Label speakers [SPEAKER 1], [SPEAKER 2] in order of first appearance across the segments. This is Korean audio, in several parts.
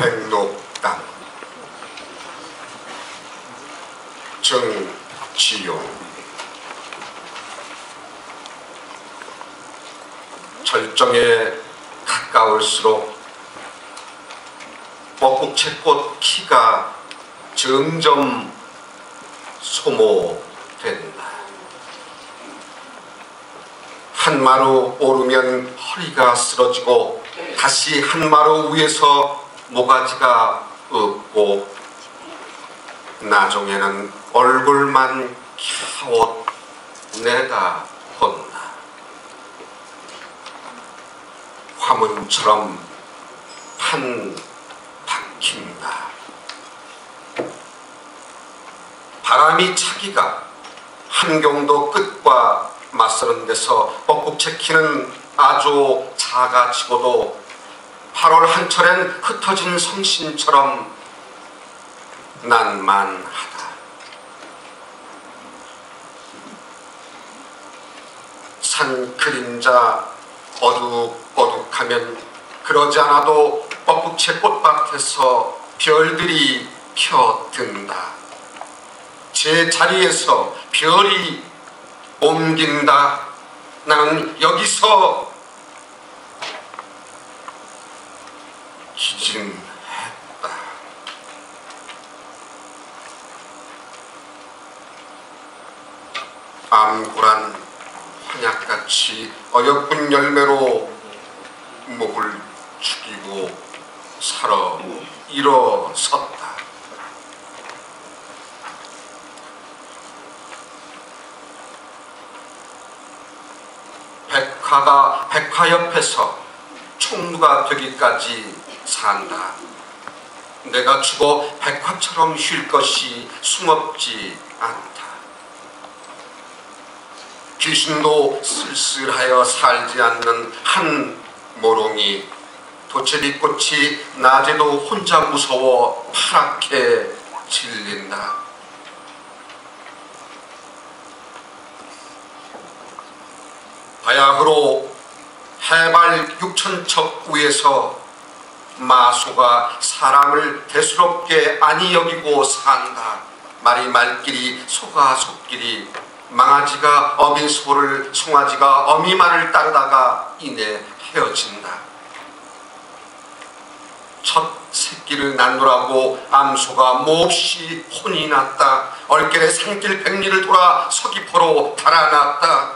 [SPEAKER 1] 백록당 정지용 절정에 가까울수록 뻐국채꽃 키가 점점 소모된다. 한 마루 오르면 허리가 쓰러지고 다시 한 마루 위에서 모가지가 없고 나중에는 얼굴만 캬옷 내다 본다. 화문처럼 판 박힌다. 바람이 차기가 한경도 끝과 맞서는 데서 뻐꾹 채키는 아주 작아지고도 8월 한 철엔 흩어진 성신처럼 난만하다. 산 그림자 어둑어둑하면 그러지 않아도 뻐꾹채 꽃밭에서 별들이 펴든다. 제 자리에서 별이 옮긴다. 나는 여기서 기진했다. 암고란 한약같이 어여쁜 열매로 목을 죽이고 살아 일어섰다. 백화가 백화 옆에서 총무가 되기까지 산다. 내가 죽어 백화처럼 쉴 것이 숨없지 않다. 귀신도 쓸쓸하여 살지 않는 한 모롱이 도체리꽃이 낮에도 혼자 무서워 파랗게 질린다. 바야흐로 해발 6천척 위에서 마소가 사람을 대수롭게 아니 여기고 산다. 말이 말끼리 소가 속끼리 망아지가 어미 소를 송아지가 어미 말을 따르다가 이내 헤어진다. 첫 새끼를 낳느라고 암소가 몹시 혼이 났다. 얼결에 산길 백리를 돌아 서귀포로 달아났다.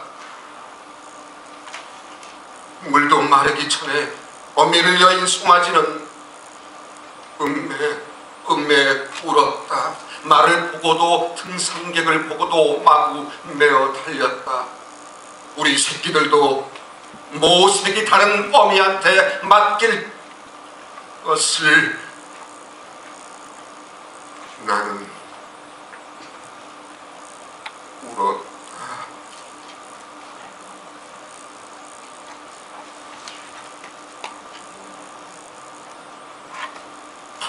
[SPEAKER 1] 물도 마르기 전에 어미를 여인 송아지는 음매 음매 울었다. 말을 보고도 등산객을 보고도 마구 메어 달렸다. 우리 새끼들도 모색이 다른 어미한테 맡길 것을 나는 울었다.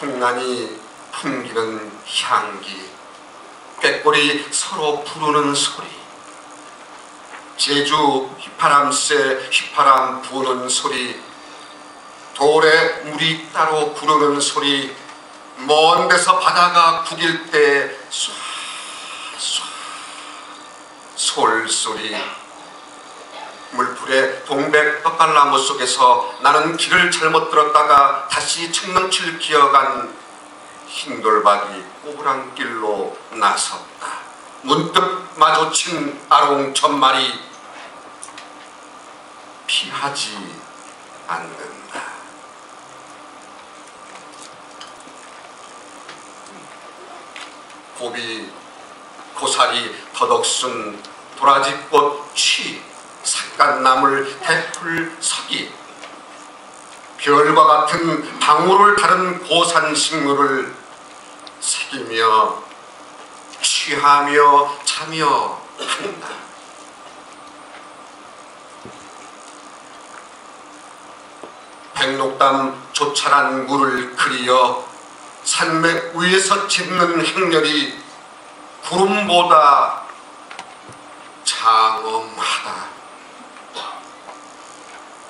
[SPEAKER 1] 풍란이 풍기는 향기, 꾀꼬리 서로 부르는 소리, 제주 휘파람새 휘파람 부는 소리, 돌에 물이 따로 구르는 소리, 먼 데서 바다가 구길 때 쏴쏴 솔소리, 물풀에 동백 떡갈나무 속에서 나는 길을 잘못 들었다가 다시 청명칠 기어간 흰 돌박이 꼬부랑길로 나섰다. 문득 마주친 아롱 천마리 피하지 않는다. 고비 고사리 더덕순 도라지꽃 취 삭간나물 대풀 서기 별과 같은 방울을 다른 고산 식물을 새기며 취하며 자며 한다. 백록담 조찰한 물을 그리어 산맥 위에서 짚는 행렬이 구름보다 장엄하다.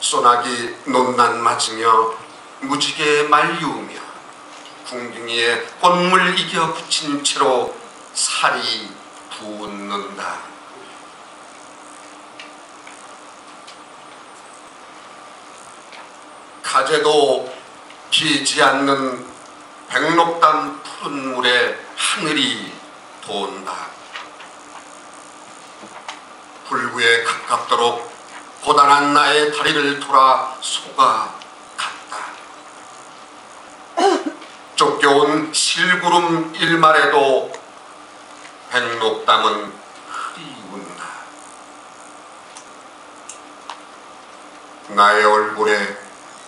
[SPEAKER 1] 소나기 논난 맞으며 무지개 말리우며 궁둥이에 꽃물 이겨 붙인 채로 살이 붓는다. 가재도 비지 않는 백록담 푸른 물에 하늘이 돈다. 불구에 가깝도록 고단한 나의 다리를 돌아 속아 갔다. 쫓겨온 실구름 일말에도 백록담은 흐리 운다. 나의 얼굴에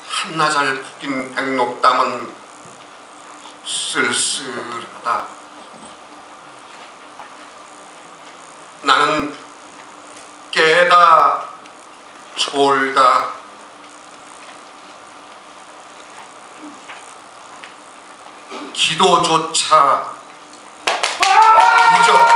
[SPEAKER 1] 한나절 푸긴 백록담은 쓸쓸하다. 나는 깨다 졸다. 기도조차. 잊어